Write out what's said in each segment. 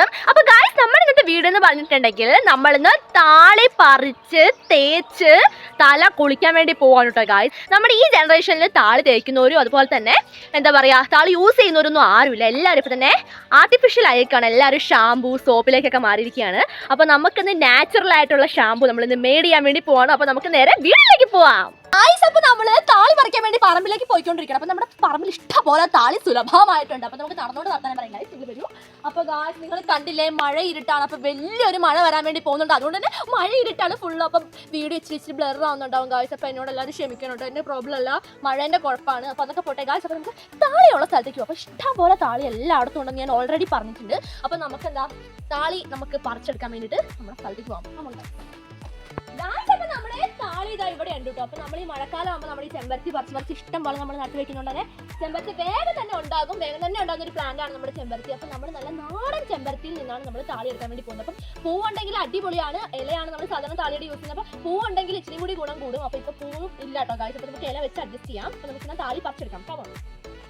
സ്വാഗതം അപ്പൊ ഗായ്സ് നമ്മൾ ഇന്നത്തെ വീട് എന്ന് പറഞ്ഞിട്ടുണ്ടെങ്കിൽ നമ്മളിന്ന് താളി പറിച്ച് തേച്ച് തല കുളിക്കാൻ വേണ്ടി പോവാണ് കേട്ടോ ഗായ്സ് നമ്മുടെ ഈ ജനറേഷനിൽ താളി തേക്കുന്നവരും അതുപോലെ തന്നെ എന്താ പറയാ താളി യൂസ് ചെയ്യുന്നവരൊന്നും ആരുമില്ല. എല്ലാവരും ഇപ്പൊ തന്നെ ആർട്ടിഫിഷ്യൽ ആയിരിക്കാണ്. എല്ലാവരും ഷാമ്പൂ സോപ്പിലേക്കൊക്കെ മാറിയിരിക്കുകയാണ് അപ്പൊ നമുക്കിന്ന് നാച്ചുറൽ ആയിട്ടുള്ള ഷാമ്പൂ നമ്മൾ ഇന്ന് മേഡ് ചെയ്യാൻ വേണ്ടി പോവാണ്. അപ്പൊ നമുക്ക് നേരെ വീട്ടിലേക്ക് പോവാം. ആയിസ് അപ്പൊ നമ്മൾ താളി പറിക്കാൻ വേണ്ടി പറമ്പിലേക്ക് പോയിക്കൊണ്ടിരിക്കണം അപ്പൊ നമ്മുടെ പറമ്പിൽ ഇഷ്ടം പോലെ താളി സുലഭമായിട്ടുണ്ട്. അപ്പൊ നമുക്ക് നടന്നോട് നടത്താൻ പറയാം. വരൂ. അപ്പൊ ഗായ്സ് നിങ്ങൾ കണ്ടില്ലേ മഴ ഇരുട്ടാണ്. അപ്പൊ വലിയൊരു മഴ വരാൻ വേണ്ടി പോകുന്നുണ്ട്. അതുകൊണ്ട് തന്നെ മഴ ഇരുട്ടാണ് ഫുള്ള് അപ്പം വീഡിയോ ഇച്ചിരി ഇച്ചിരി ബ്ലർ ആവുന്നുണ്ടാവും ഗായ്സ് അപ്പൊ എന്നോട് എല്ലാവരും ക്ഷമിക്കണുണ്ട് എന്റെ പ്രോബ്ലം അല്ല. മഴേന്റെ കുഴപ്പമാണ് അപ്പൊ അതൊക്കെ പോട്ടെ ഗായ്സ് അപ്പൊ നമുക്ക് താളിയുള്ള സ്ഥലത്തേക്ക് പോകും അപ്പൊ ഇഷ്ടംപോലെ താളി എല്ലായിടത്തും ഉണ്ടെന്ന് ഞാൻ ഓൾറെഡി പറഞ്ഞിട്ടുണ്ട്. അപ്പൊ നമുക്ക് എന്താ താളി നമുക്ക് പറിച്ചെടുക്കാൻ വേണ്ടിട്ട് നമ്മുടെ സ്ഥലത്തേക്ക് പോകാം അപ്പൊ നമ്മളെ താളി ഇവിടെ ഉണ്ട് കേട്ടോ അപ്പൊ നമ്മൾ ഈ മഴക്കാലം ആകുമ്പോൾ നമ്മൾ ഈ ചെമ്പരത്തി പറിച്ച് പറിച്ച് ഇഷ്ടം പോലെ നമ്മൾ നട്ടു വെക്കുന്നുണ്ട് തന്നെ ചെമ്പരത്തി വേഗം തന്നെ ഉണ്ടാകും. വേഗം തന്നെ ഉണ്ടാകുന്ന ഒരു പ്ലാന്റ് ആണ് നമ്മുടെ ചെമ്പരത്തി. അപ്പൊ നമ്മൾ നല്ല നാടൻ ചെമ്പരത്തിയിൽ നിന്നാണ് നമ്മൾ താളി എടുക്കാൻ വേണ്ടി പോകുന്നത്. അപ്പം പൂവുണ്ടെങ്കിൽ അടിപൊളിയാണ്. ഇലയാണ് നമ്മൾ സാധാരണ താളിയുടെ യൂസ് ചെയ്യുന്നത്. അപ്പൊ പൂവുണ്ടെങ്കിൽ ഇച്ചിരി കൂടി ഗുണം കൂടും. അപ്പൊ ഇപ്പൊ പൂവും ഇല്ല കേട്ടോ കാഴ്ച അപ്പൊ നമുക്ക് ഇല വെച്ച് അഡ്ജസ്റ്റ് ചെയ്യാം. അപ്പൊ നമുക്ക് താളി പറിച്ചെടുക്കാം. കേട്ടോ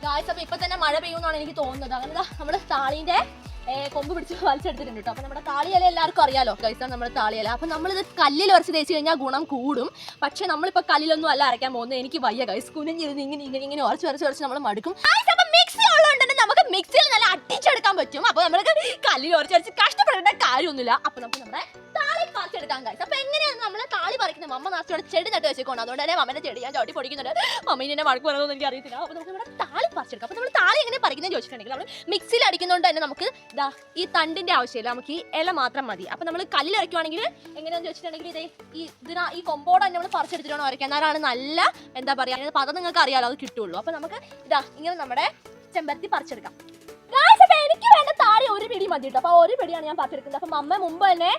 ഗായ്സ് അപ്പൊ ഇപ്പൊ തന്നെ മഴ പെയ്യുമെന്നാണ് എനിക്ക് തോന്നുന്നത്. അങ്ങനെ നമ്മുടെ താളിന്റെ കൊമ്പ് പിടിച്ച് വലിച്ചെടുത്തിട്ടുണ്ട് കേട്ടോ. അപ്പൊ നമ്മുടെ താളിയില എല്ലാവർക്കും അറിയാലോ കഴിച്ചാൽ നമ്മുടെ താളിയില. അപ്പൊ നമ്മളിത് കല്ലിൽ വരച്ച് തേച്ച് കഴിഞ്ഞാൽ ഗുണം കൂടും. പക്ഷെ നമ്മളിപ്പോ കല്ലിലൊന്നും അല്ല അരയ്ക്കാൻ പോകുന്നത്. എനിക്ക് വയ്യ ഗൈസ് കുനിഞ്ഞിരുന്ന് ഇങ്ങനെ ഇങ്ങനെ ഇങ്ങനെ ഉറച്ച് ഉറച്ച് ഉറച്ച് നമ്മൾ മടുക്കും. മിക്സി ഉള്ളതുകൊണ്ട് നമുക്ക് മിക്സിയിൽ നല്ല അടിച്ചെടുക്കാൻ പറ്റും. അപ്പൊ നമ്മൾക്ക് കല്ലിൽ ഉറച്ച് ഉറച്ച് കഷ്ടപ്പെടേണ്ട കാര്യമൊന്നുമില്ല. അപ്പൊ നമുക്ക് നമ്മുടെ താളി പറിച്ചെടുക്കാൻ ഗൈസ് അപ്പൊ എങ്ങനെയാണ് മമ്മ നാസ്റ്റോടെ ചെടി നട്ട് വെച്ചേക്കണം അതുകൊണ്ട് തന്നെ മമ്മേനെ ചെടി ഞാൻ ചവിട്ടി പൊടിക്കുന്നുണ്ട്. മമ്മീനെ എന്നെ വഴക്ക് പറയുന്നത് എനിക്ക് അറിയത്തില്ല. അപ്പൊ നമുക്ക് നമ്മുടെ താളി പറിച്ചെടുക്കാം അപ്പൊ നമ്മൾ താളി എങ്ങനെ പറിക്കുന്നത് ചോദിച്ചിട്ടുണ്ടെങ്കിൽ നമ്മൾ മിക്സിയിൽ അടിക്കുന്നതുകൊണ്ട് തന്നെ നമുക്ക് ദാ ഈ തണ്ടിന്റെ ആവശ്യമില്ല. നമുക്ക് ഈ ഇല മാത്രം മതി. അപ്പൊ നമ്മൾ കല്ലിൽ അരയ്ക്കുവാണെങ്കിൽ എങ്ങനെയാന്ന് ചോദിച്ചിട്ടുണ്ടെങ്കിൽ ഇതേ ഈ ഇതിനാ ഈ കൊമ്പോടെ തന്നെ നമ്മൾ പറിച്ചെടുത്തിട്ടാണ് വരയ്ക്കുക. എന്നാലാണ് നല്ല എന്താ പറയാ അതിന്റെ പദം നിങ്ങൾക്ക് അറിയാമല്ലോ അത് കിട്ടുള്ളൂ. അപ്പൊ നമുക്ക് ഇതാ ഇങ്ങനെ നമ്മുടെ ചെമ്പരത്തി പറിച്ചെടുക്കാം. പിടി മതി കേട്ടോ അപ്പൊ ഒരു പിടിയാണ് ഞാൻ പറിച്ചെടുക്കുന്നത് അപ്പൊ മമ്മ മുമ്പ് തന്നെ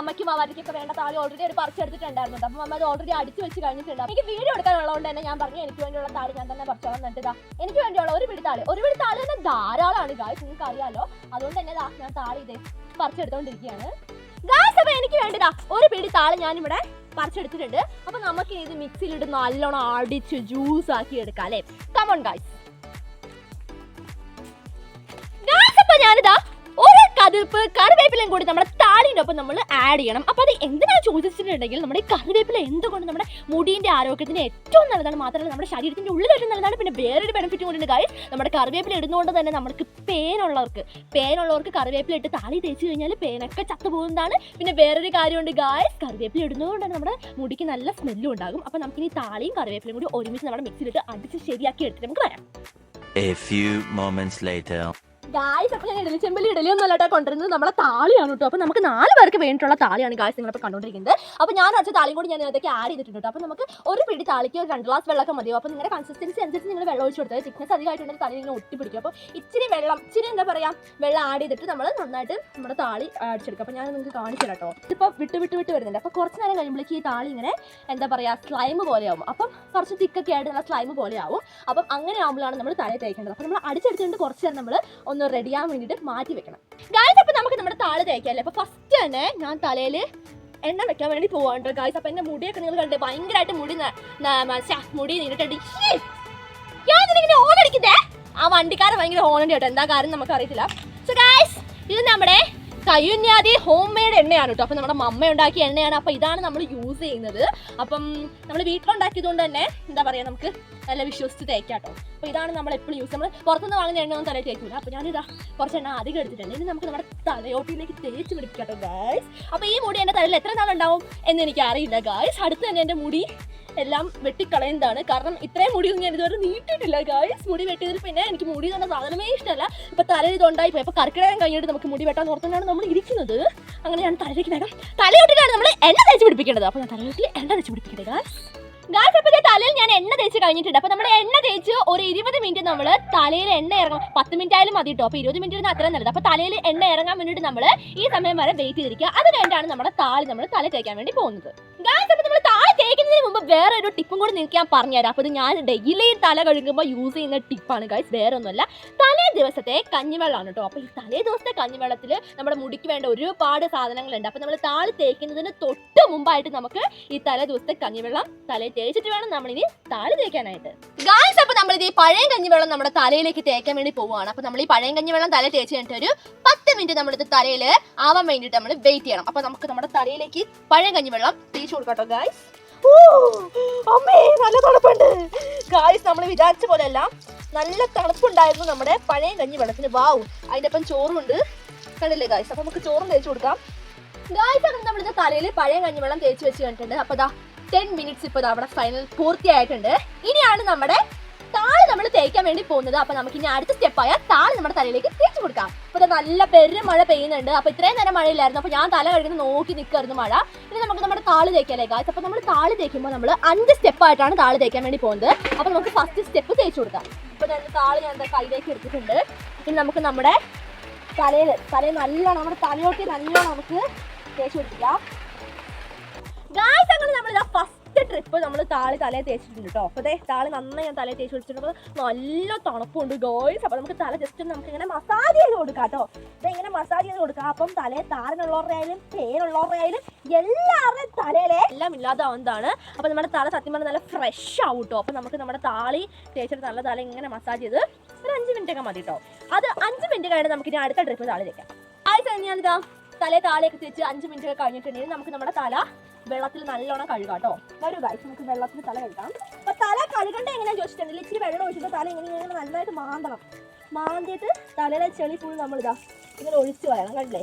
അമ്മയ്ക്കും അവർക്കൊക്കെ വേണ്ട താളി ഓൾറെഡി ഒരു പറിച്ചെടുത്തിട്ടുണ്ടായിരുന്നു അപ്പൊ മമ്മ അത് ഓൾറെഡി അടിച്ചു വെച്ച് കഴിഞ്ഞിട്ടുണ്ട്. എനിക്ക് വീഡിയോ എടുക്കാനുള്ളതുകൊണ്ട് തന്നെ ഞാൻ പറഞ്ഞു എനിക്ക് വേണ്ടിയുള്ള താളി ഞാൻ തന്നെ പറിച്ചോളാം എന്നിട്ട് ഇതാ. എനിക്ക് വേണ്ടിയുള്ള ഒരു പിടി താളി ഒരു പിടി താളി തന്നെ ധാരാളമാണ് ഗായ്സ് നിങ്ങൾക്ക് അറിയാലോ. അതുകൊണ്ട് തന്നെ ഞാൻ താളി ഇതേ പറിച്ചെടുത്തോണ്ടിരിക്കുകയാണ്. ഗായ്സ് അപ്പൊ എനിക്ക് വേണ്ടതാ ഒരു പിടി താളി ഞാനിവിടെ പറിച്ചെടുത്തിട്ടുണ്ട്. അപ്പൊ നമുക്ക് ഇത് മിക്സിയിലിട്ട് നല്ലോണം അടിച്ച് ജ്യൂസ് ആക്കി എടുക്കാം അല്ലേ? കമോൺ ഗായ്സ് ഞാനിതാ കതിർപ്പ് കറിവേപ്പിലയും കൂടി നമ്മുടെ താളിന്റെ നമ്മൾ ആഡ് ചെയ്യണം. അപ്പോൾ അത് എന്തിനാണ് ചോദിച്ചിട്ടുണ്ടെങ്കിൽ നമ്മുടെ ഈ കറിവേപ്പില എന്തുകൊണ്ട് നമ്മുടെ മുടിയുടെ ആരോഗ്യത്തിന് ഏറ്റവും നല്ലതാണ് മാത്രമല്ല നമ്മുടെ ശരീരത്തിന്റെ ഉള്ളിൽ ഏറ്റവും നല്ലതാണ് പിന്നെ വേറൊരു ബെനിഫിറ്റ് കൂടി ഉണ്ട് ഗായ്സ് നമ്മുടെ കറിവേപ്പില ഇടുന്നതുകൊണ്ട് തന്നെ നമുക്ക് പേനുള്ളവർക്ക് പേനുള്ളവർക്ക് കറിവേപ്പില ഇട്ട് താളി തേച്ച് കഴിഞ്ഞാൽ പേനൊക്കെ ചത്തുപോകുന്നതാണ് പിന്നെ വേറൊരു കാര്യമുണ്ട് ഗായസ് കറിവേപ്പില ഇടുന്നതുകൊണ്ട് തന്നെ നമ്മുടെ മുടിക്ക് നല്ല സ്മെല്ലും ഉണ്ടാകും. അപ്പോൾ നമുക്കിനി താളിയും കറിവേപ്പിലയും കൂടി ഒരുമിച്ച് നമ്മുടെ മിക്സിയിലിട്ട് അടിച്ച് ശരിയാക്കി എടുത്തിട്ട് നമുക്ക് വരാം. A few moments later. Guys അപ്പോൾ ഞാൻ ഇഡലി ചെമ്പിൽ ഇഡലി ഒന്നും അല്ലാട്ടോ കൊണ്ടുവരുന്നത്. നമ്മളെ താളിയാണ് കേട്ടോ. അപ്പോൾ നമുക്ക് നാല് പേർക്ക് വേണ്ടിയിട്ടുള്ള താളിയാണ് ഗായ്സ് നിങ്ങളിപ്പോൾ കണ്ടുകൊണ്ടിരിക്കുന്നത്. അപ്പോൾ ഞാൻ അച്ഛൻ താളിയും കൂടി ഞാൻ ഇതിലേക്ക് ആഡ് ചെയ്തിട്ടുണ്ട് അപ്പോൾ നമുക്ക് ഒരു പിടി താളിക്ക് ഒരു രണ്ട് ഗ്ലാസ് വെള്ളമൊക്കെ മതിയോ? അപ്പോൾ നിങ്ങളുടെ കൺസിസ്റ്റൻസി അനുസരിച്ച് നിങ്ങൾ വെള്ളം ഒഴിച്ച് കൊടുത്താൽ തിക്നസ് അധികമായിട്ടുണ്ടെങ്കിൽ താളി ഇങ്ങനെ ഒട്ടിപ്പിടിക്കും. അപ്പോൾ ഇച്ചിരി വെള്ളം ഇച്ചിരി എന്താ പറയുക വെള്ളം ആഡ് ചെയ്തിട്ട് നമ്മൾ നന്നായിട്ട് നമ്മുടെ താളി അടിച്ചെടുക്കും. അപ്പോൾ ഞാൻ നിങ്ങൾക്ക് കാണിച്ചു കേട്ടോ. ഇതിപ്പോൾ വിട്ട് വിട്ട് വിട്ട് വരുന്നുണ്ട്. അപ്പോൾ കുറച്ച് നേരം കഴിയുമ്പോഴേക്ക് ഈ താളി ഇങ്ങനെ എന്താ പറയുക സ്ലൈം പോലെയാവും. അപ്പം കുറച്ച് തിക്കൊക്കെ ആയിട്ട് നല്ല സ്ലൈം പോലെയാവും. അപ്പം അങ്ങനെ ആകുമ്പോഴാണ് നമ്മൾ തലയിൽ തേക്കേണ്ടത്. അപ്പോൾ നമ്മൾ അടിച്ചെടുത്തിട്ട് കുറച്ച് നേരം നമ്മൾ ഒന്ന് റെഡിയാൻ വേണ്ടിയിട്ട് മാറ്റി വെക്കണം. ഗായ്സ് അപ്പോൾ നമുക്ക് നമ്മുടെ താൾ തേക്കാല്ലേ? അപ്പോൾ ഫസ്റ്റ് തന്നെ ഞാൻ തലയിൽ എണ്ണ വെക്കാൻ വേണ്ടി പോവാണ്ട് ഗായ്സ് അപ്പോൾ എന്റെ മുടിയൊക്കെ നിങ്ങൾ കണ്ടേ ഭയങ്കരമായിട്ട് മുടി മുടി നീണ്ടിട്ടുണ്ട്. ഞാൻ ഇതിനിങ്ങനെ ഓൺ ആ വണ്ടിക്കാരൻ ഭയങ്കര ഹോണുണ്ട് കേട്ടോ എന്താ കാര്യം നമുക്ക് അറിയത്തില്ല സോ ഗായ്സ് ഇത് നമ്മുടെ കയ്യുന്യാതി ഹോം മെയ്ഡ് എണ്ണയാണ് കേട്ടോ അപ്പം നമ്മുടെ മമ്മ ഉണ്ടാക്കിയ എണ്ണയാണ്. അപ്പം ഇതാണ് നമ്മൾ യൂസ് ചെയ്യുന്നത്. അപ്പം നമ്മൾ വീട്ടിലുണ്ടാക്കിയതുകൊണ്ട് തന്നെ എന്താ പറയുക നമുക്ക് നല്ല വിശ്വസിച്ച് തേക്കാം കേട്ടോ അപ്പോൾ ഇതാണ് നമ്മൾ എപ്പോഴും യൂസ് നമ്മൾ പുറത്തുനിന്ന് വാങ്ങുന്ന എണ്ണ ഒന്നും തലയിൽ തേക്കില്ല അപ്പോൾ ഞാനിതാ കുറച്ച് എണ്ണ അധികം എടുത്തിട്ടുണ്ട്. ഇനി നമുക്ക് നമ്മുടെ തലയോട്ടിലേക്ക് തേച്ച് പിടിപ്പിക്കാം കേട്ടോ ഗായ്സ് അപ്പോൾ ഈ മുടി എന്റെ തലയിൽ എത്ര നാളുണ്ടാവും എന്ന് എനിക്ക് അറിയില്ല ഗായ്സ് അടുത്ത് തന്നെ എന്റെ മുടി എല്ലാം വെട്ടിക്കളയുന്നതാണ്. കാരണം ഇത്രയും മുടി ഞാൻ ഇതുവരെ നീട്ടിയിട്ടില്ല. ഗായ്സ് മുടി വെട്ടിയതിൽ പിന്നെ എനിക്ക് മുടി തന്നെ സാധനമേ ഇഷ്ടമല്ല ഇപ്പൊ തലയിൽ ഇതുണ്ടായി പോയി. അപ്പൊ കർക്കിടകം കഴിഞ്ഞിട്ട് നമുക്ക് മുടി വെട്ടാൻ ഓർത്തുകൊണ്ടാണ് നമ്മൾ ഇരിക്കുന്നത്. അങ്ങനെ ഞാൻ തലയിലേക്ക് വേഗം തലയോട്ടിലാണ് നമ്മൾ എണ്ണ തേച്ച് പിടിപ്പിക്കേണ്ടത്. അപ്പൊ ഞാൻ തലയോട്ടിൽ എണ്ണ തേച്ച് പിടിപ്പിക്കട്ടെ ഗായ്സ് ഗായ്സ് അപ്പൊ ദേ തലയിൽ ഞാൻ എണ്ണ തേച്ച് കഴിഞ്ഞിട്ടുണ്ട്. അപ്പൊ നമ്മുടെ എണ്ണ തേച്ച് ഒരു ഇരുപത് മിനിറ്റ് നമ്മൾ തലയിൽ എണ്ണ ഇറങ്ങാം പത്ത് മിനിറ്റ് ആയാലും മതി കേട്ടോ അപ്പൊ ഇരുപത് മിനിറ്റ് ഇരുന്ന് അത്രയും നല്ലത്. അപ്പൊ തലയിൽ എണ്ണ ഇറങ്ങാൻ വേണ്ടിയിട്ട് നമ്മൾ ഈ സമയം വരെ വെയിറ്റ് ചെയ്തിരിക്കുക. അത് നമ്മുടെ താളി നമ്മൾ തല തേക്കാൻ വേണ്ടി പോകുന്നത്. ഗായ്സ് തേക്കുന്നതിന് മുമ്പ് വേറെ ഒരു ടിപ്പും കൂടി നിങ്ങൾക്ക് ഞാൻ പറഞ്ഞുതരാം. അപ്പോൾ ഇത് ഞാൻ ഡെയിലി തല കഴുകുമ്പോൾ യൂസ് ചെയ്യുന്ന ടിപ്പാണ് ഗൈസ് വേറെ ഒന്നുമല്ല തലേ ദിവസത്തെ കഞ്ഞിവെള്ളമാണ് കേട്ടോ. അപ്പോൾ ഈ തലേ ദിവസത്തെ കഞ്ഞിവെള്ളത്തിൽ നമ്മുടെ മുടിക്ക് വേണ്ട ഒരുപാട് സാധനങ്ങളുണ്ട്. അപ്പോൾ നമ്മൾ താളി തേക്കുന്നതിന് തൊട്ട് മുമ്പായിട്ട് നമുക്ക് ഈ തലേ ദിവസത്തെ കഞ്ഞിവെള്ളം തലയിൽ തേച്ചിട്ട് വേണം നമ്മളിനി താളി തേക്കാനായിട്ട്. ഗായ്സ് അപ്പോൾ നമ്മൾ ഈ പഴയ കഞ്ഞിവെള്ളം നമ്മുടെ തലയിലേക്ക് തേക്കാൻ വേണ്ടി പോവുകയാണ്. അപ്പോൾ നമ്മൾ ഈ പഴയ കഞ്ഞിവെള്ളം തല തേച്ച് കഴിഞ്ഞിട്ട് ഒരു പത്ത് മിനിറ്റ് നമ്മളിത് തലയിൽ ആവാൻ വേണ്ടിയിട്ട് നമ്മൾ വെയിറ്റ് ചെയ്യണം. അപ്പോൾ നമുക്ക് നമ്മുടെ തലയിലേക്ക് പഴയ കഞ്ഞിവെള്ളം തേച്ച് കൊടുക്കാം കേട്ടോ ഗായ്സ് അമ്മേ നല്ല തണുപ്പുണ്ട്. ഗായ്സ് നമ്മൾ വിചാരിച്ച പോലെയല്ല. നല്ല തണുപ്പുണ്ടായിരുന്നു നമ്മുടെ പഴയ കഞ്ഞി വെള്ളത്തിന്. വാവ് അതിന്റെ ഒപ്പം ചോറുണ്ട് കണ്ടില്ലേ ഗായ്സ് അപ്പൊ നമുക്ക് ചോറും തേച്ച് കൊടുക്കാം. ഗായ്സ് അങ്ങനെ നമ്മളിത് തലയിൽ പഴയ കഞ്ഞിവെള്ളം തേച്ച് വെച്ച് കണ്ടിട്ടുണ്ട്. അപ്പൊ ദാ ടെൻ മിനിറ്റ്സ് ഇപ്പോൾ അവിടെ ഫൈനൽ പൂർത്തിയായിട്ടുണ്ട്. ഇനിയാണ് നമ്മുടെ തേക്കാൻ വേണ്ടി പോകുന്നത്. അപ്പൊ നമുക്ക് ഇനി അടുത്ത സ്റ്റെപ്പായ താൾ നമ്മുടെ തലയിലേക്ക് തേച്ച് കൊടുക്കാം. അപ്പൊ നല്ല പെരും മഴ പെയ്യുന്നുണ്ട്. അപ്പൊ ഇത്രയും നേരം മഴയില്ലായിരുന്നു. അപ്പൊ ഞാൻ തല കഴുകുന്ന നോക്കി നിൽക്കായിരുന്നു മഴ. ഇനി നമുക്ക് നമ്മുടെ താൾ തേക്കാലേ ഗായ്സ് അപ്പൊ നമ്മൾ താൾ തേക്കുമ്പോൾ നമ്മൾ അഞ്ച് സ്റ്റെപ്പായിട്ടാണ് താൾ തേക്കാൻ വേണ്ടി പോകുന്നത്. അപ്പൊ നമുക്ക് ഫസ്റ്റ് സ്റ്റെപ്പ് തേച്ച് കൊടുക്കാം. അപ്പൊ ഞാൻ താൾ ഞാൻ കയ്യിലേക്ക് എടുത്തിട്ടുണ്ട്. ഇനി നമുക്ക് നമ്മുടെ തലയിൽ തലയിൽ നല്ലോണം നമ്മുടെ തലയോട്ടി നല്ലോണം നമുക്ക് തേച്ച് കൊടുക്കാം നമ്മൾ ഫസ്റ്റ് ട്രിപ്പ് നമ്മൾ താളി തലയെ തേച്ചിട്ടുണ്ട് കേട്ടോ അപ്പോൾ അതെ താളി നന്നായി ഞാൻ തലയെ തേച്ച് വിളിച്ചിട്ടുണ്ട് നല്ല തണുപ്പുണ്ട് ഗോയ്സ്. അപ്പോൾ നമുക്ക് തല ജസ്റ്റ് നമുക്ക് ഇങ്ങനെ മസാജ് ചെയ്ത് കൊടുക്കാം കേട്ടോ ഇങ്ങനെ മസാജ് ചെയ്ത് കൊടുക്കാം. അപ്പം തലയെ താരനുള്ളവരുടെ ആയാലും പേരുള്ളവരുടെ ആയാലും എല്ലാവരുടെയും തലയിലെ എല്ലാം ഇല്ലാതാവുന്നതാണ്. അപ്പോൾ നമ്മുടെ തല സത്യം പറഞ്ഞാൽ നല്ല ഫ്രഷ് ആവും കേട്ടോ അപ്പോൾ നമുക്ക് നമ്മുടെ താളി തേച്ചിട്ട് നല്ല തല ഇങ്ങനെ മസാജ് ചെയ്ത് ഒരു അഞ്ച് മിനിറ്റ് ഒക്കെ മതി കേട്ടോ അത് അഞ്ച് മിനിറ്റ് കഴിഞ്ഞ് നമുക്ക് ഇനി അടുത്ത ട്രിപ്പ് താളി തേക്കാം. ആയി ഞാനിതാ തലേ താളിയൊക്കെ തേച്ച് അഞ്ച് മിനിറ്റ് ഒക്കെ കഴിഞ്ഞിട്ടുണ്ടെങ്കിൽ നമുക്ക് നമ്മുടെ തല വെള്ളത്തിൽ നല്ലോണം കഴുകാം കേട്ടോ. വരൂ നമുക്ക് വെള്ളത്തിൽ തല കഴുകാം. അപ്പൊ തല കഴുകണ്ട എങ്ങനെയാ ചോദിച്ചിട്ടുണ്ടെങ്കിൽ ഇച്ചിരി വെള്ളം ഒഴിച്ചിട്ട് തല നല്ലതായിട്ട് നന്നായിട്ട് മാന്തണം. മാന്തിയിട്ട് തലയിലെ ചെളി ഫുൾ നമ്മളിതാ ഇങ്ങനെ ഒഴിച്ചു വരണം കണ്ടില്ലേ?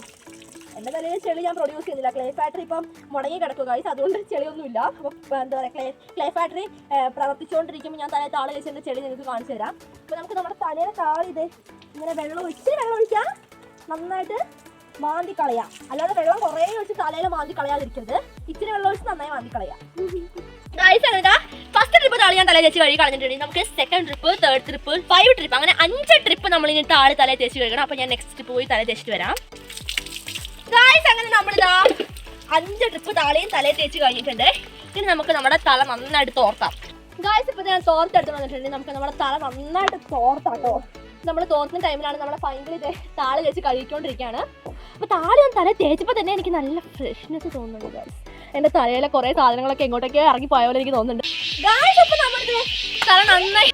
എന്റെ തലയിലെ ചെളി ഞാൻ പ്രൊഡ്യൂസ് ചെയ്യുന്നില്ല. ക്ലേ ഫാക്ടറി ഇപ്പം മുടങ്ങി കിടക്കുക ഗൈസ് അതുകൊണ്ട് ചെളിയൊന്നുമില്ല. അപ്പോൾ എന്താ പറയുക ക്ലേ ക്ലേ ഫാക്ടറി പ്രവർത്തിച്ചുകൊണ്ടിരിക്കുമ്പോൾ ഞാൻ തലയിൽ താള വെച്ചതിന്റെ ചെളി നിങ്ങൾക്ക് കാണിച്ചു തരാം. അപ്പോൾ നമുക്ക് നമ്മുടെ തലയിലെ താളി ഇത് ഇങ്ങനെ വെള്ളം ഒഴിച്ച് വെള്ളം ഒഴിക്കാം. നന്നായിട്ട് മാന്തി കളയാം അല്ലാതെ വെള്ളം കുറേ ഒഴിച്ച് തലയിൽ മാന്തി കളയാതിരിക്കരുത് ഇച്ചിരി വെള്ളം ഒഴിച്ച് നന്നായി മാന്തി കളയാം ഫസ്റ്റ് ട്രിപ്പ് താളി ഞാൻ തല തേച്ച് കഴുകി കളഞ്ഞിട്ടുണ്ടെങ്കിൽ നമുക്ക് second trip third trip five trip അങ്ങനെ അഞ്ച് ട്രിപ്പ് നമ്മൾ ഇനി താഴെ തല തേച്ച് കഴുകണം. അപ്പൊ ഞാൻ നെക്സ്റ്റ് ട്രിപ്പ് പോയി തല തേച്ചിട്ട് വരാം. ഗായ്സ് അങ്ങനെ നമ്മളിതാ അഞ്ച് ട്രിപ്പ് താളിയും തലയിൽ തേച്ച് കഴിഞ്ഞിട്ടുണ്ട്. ഇനി നമുക്ക് നമ്മുടെ തല നന്നായിട്ട് തോർത്താം. ഗായ്സ് ഇപ്പൊ ഞാൻ തോർത്തെടുത്ത് വന്നിട്ടുണ്ടെങ്കിൽ നമുക്ക് നമ്മുടെ തല നന്നായിട്ട് തോർത്താട്ടോ നമ്മൾ തോന്നുന്ന ടൈമിലാണ് നമ്മളെ ഫൈനൽ ഇത് താളി തേച്ച് കഴിക്കൊണ്ടിരിക്കുകയാണ് അപ്പോൾ താളി ഒന്ന് തല തേച്ചപ്പോൾ തന്നെ എനിക്ക് നല്ല ഫ്രഷ്നെസ് തോന്നുന്നുണ്ട് എന്റെ തലയിലെ കുറേ സാധനങ്ങളൊക്കെ എങ്ങോട്ടൊക്കെ ഇറങ്ങി പോയ പോലെ എനിക്ക് തോന്നുന്നുണ്ട്. ഗായ്സ് അപ്പൊ നമ്മുടെ തല നന്നായി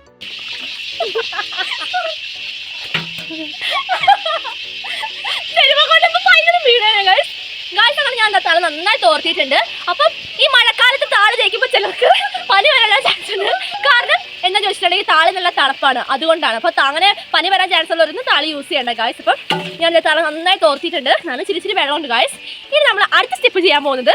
ഗൈസ് ഞാൻ തല നന്നായി തോർത്തിയിട്ടുണ്ട്. അപ്പം ഈ മഴക്കാലത്ത് താളി തേക്കുമ്പോൾ ചിലർക്ക് പനി വരാൻ ചാൻസ് ഉണ്ട് കാരണം എന്താ ചോദിച്ചിട്ടുണ്ടെങ്കിൽ താളി നല്ല തണുപ്പാണ്. അതുകൊണ്ടാണ്. അപ്പോൾ അങ്ങനെ പനി വരാൻ ചാൻസ് ഉള്ളവരൊന്നും താളി യൂസ് ചെയ്യേണ്ട ഗായ്സ് അപ്പം ഞാൻ ദേ നന്നായി തോർത്തിയിട്ടുണ്ട്. നല്ല ചിരി ചിരി വെള്ളമുണ്ട് ഗായ്സ് ഇനി നമ്മൾ അടുത്ത സ്റ്റെപ്പ് ചെയ്യാൻ പോകുന്നത്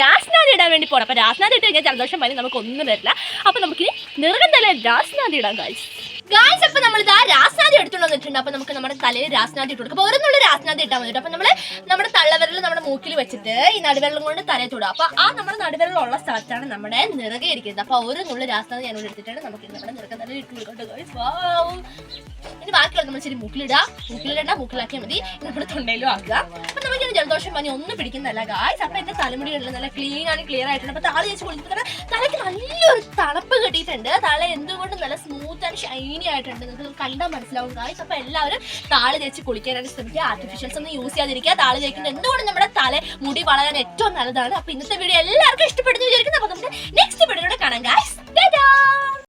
രാസ്നാദി ഇടാൻ വേണ്ടി പോകണം അപ്പോൾ രാസ്നാദി ഇട്ട് കഴിഞ്ഞാൽ ജലദോഷം പനി നമുക്ക് ഒന്നും വരില്ല. അപ്പോൾ നമുക്കിനി നിർഗന്ധല രാസ്നാദി ഇടാം ഗായ്സ് ഗായ്സ് അപ്പൊ നമ്മൾ ഇതാ രാസ്നാദി എടുത്തുകൊണ്ട് വന്നിട്ടുണ്ട്. അപ്പൊ നമുക്ക് നമ്മുടെ തലയിൽ രാസ്നാദി ഇട്ട് കൊടുക്കാം. അപ്പൊ ഓരോന്നുള്ള രാസ്നാദി ഇട്ടാൽ മതി അപ്പൊ നമ്മൾ നമ്മുടെ തള്ളവിരൽ നമ്മുടെ മൂക്കിൽ വെച്ചിട്ട് ഈ നടുവിരലും കൊണ്ട് തലയിൽ തൊടുക അപ്പൊ ആ നമ്മുടെ നടുവിരൽ ഉള്ള സ്ഥലത്താണ് നമ്മുടെ നിറകെ ഇരിക്കുന്നത്. അപ്പൊ ഓരോന്നുള്ള രാസ്നാദി ഇവിടെ എടുത്തിട്ടാണ് നമുക്ക് നമ്മുടെ നിറക തലയിൽ ഇട്ട് കൊടുക്കട്ടെ. വാവ് ഇനി ബാക്കിയുള്ള നമ്മൾ ശരി മൂക്കിലിടുക മൂക്കിലിടണ്ട മൂക്കിലാക്കിയാൽ മതി. നമ്മുടെ തൊണ്ടയിലും ആക്കുക അപ്പൊ നമുക്ക് ജലദോഷം പനി ഒന്നും പിടിക്കുന്നതല്ല ഗായ്സ് അപ്പൊ എന്റെ തലമുടി ഉള്ളത് നല്ല ക്ലീൻ ആണ് ക്ലിയർ ആയിട്ടുണ്ട്. അപ്പൊ താളി വെച്ച് കുളിക്കുമ്പോൾ തലയ്ക്ക് നല്ലൊരു തണുപ്പ് കിട്ടിയിട്ടുണ്ട്. തല എന്തുകൊണ്ടും നല്ല സ്മൂത്ത് ആൻഡ് ഷൈനി ആയിട്ടുണ്ട് നിങ്ങൾക്ക് കണ്ടാൽ മനസ്സിലാവും ഗായ്സ് അപ്പൊ എല്ലാവരും താളി തേച്ച് കുളിക്കാനായിട്ട് ശ്രമിക്കുക. ആർട്ടിഫിഷ്യൽസ് ഒന്നും യൂസ് ചെയ്യാതിരിക്കുക. താളി തേക്കുന്നത് എന്തുകൊണ്ടും നമ്മുടെ തല മുടി വളരാൻ ഏറ്റവും നല്ലതാണ്? അപ്പൊ ഇന്നത്തെ വീഡിയോ എല്ലാവർക്കും ഇഷ്ടപ്പെടുന്നു വിചാരിക്കുന്നു. അപ്പൊ നമുക്ക് നെക്സ്റ്റ് വീഡിയോയുടെ കാണാം ഗായ്സ്